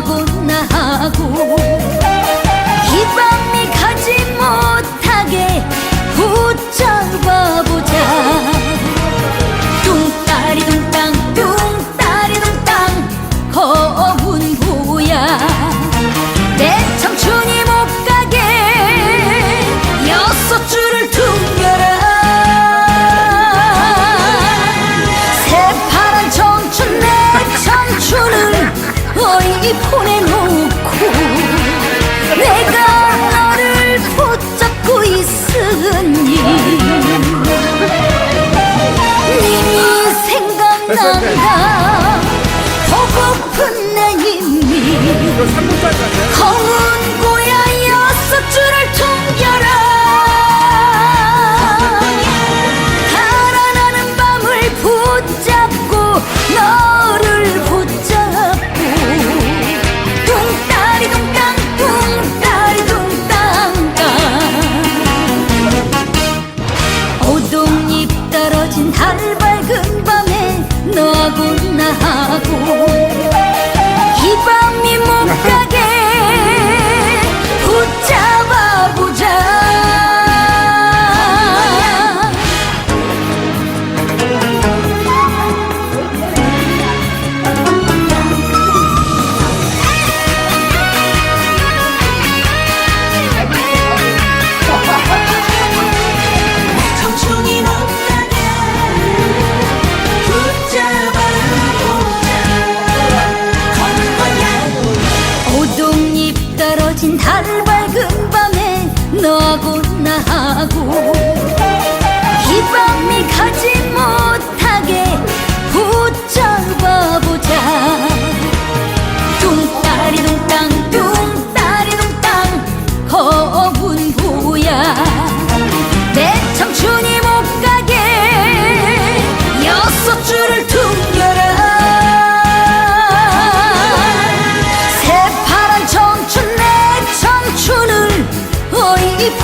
너하고 나하고 이 밤이 가지 못하게 붙잡아 자기 보내놓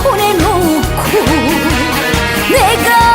보내놓고 내가